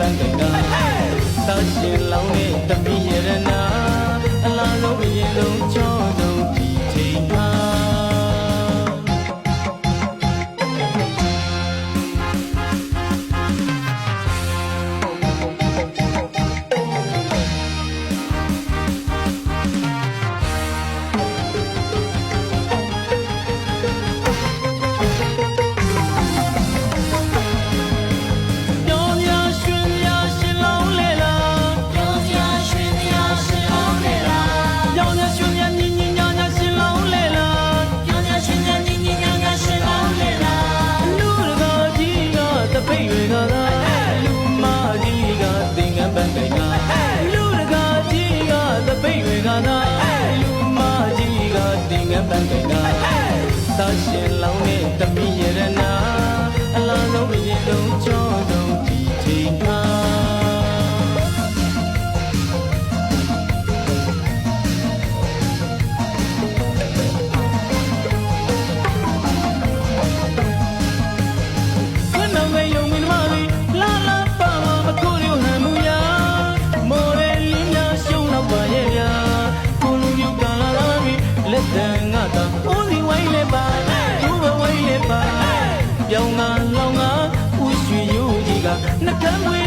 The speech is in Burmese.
တန်ကကသာရှင်လောင်းနဲ့တပည့်ရတဲ့ သာရှင်လောင်းနဲ့တမိရတနာအလားဆုံးအရင်ဆုံးချ ပြောင်းငါလောင်ငါဥရွှေရိုးကြီးကနှကမ်းမွေ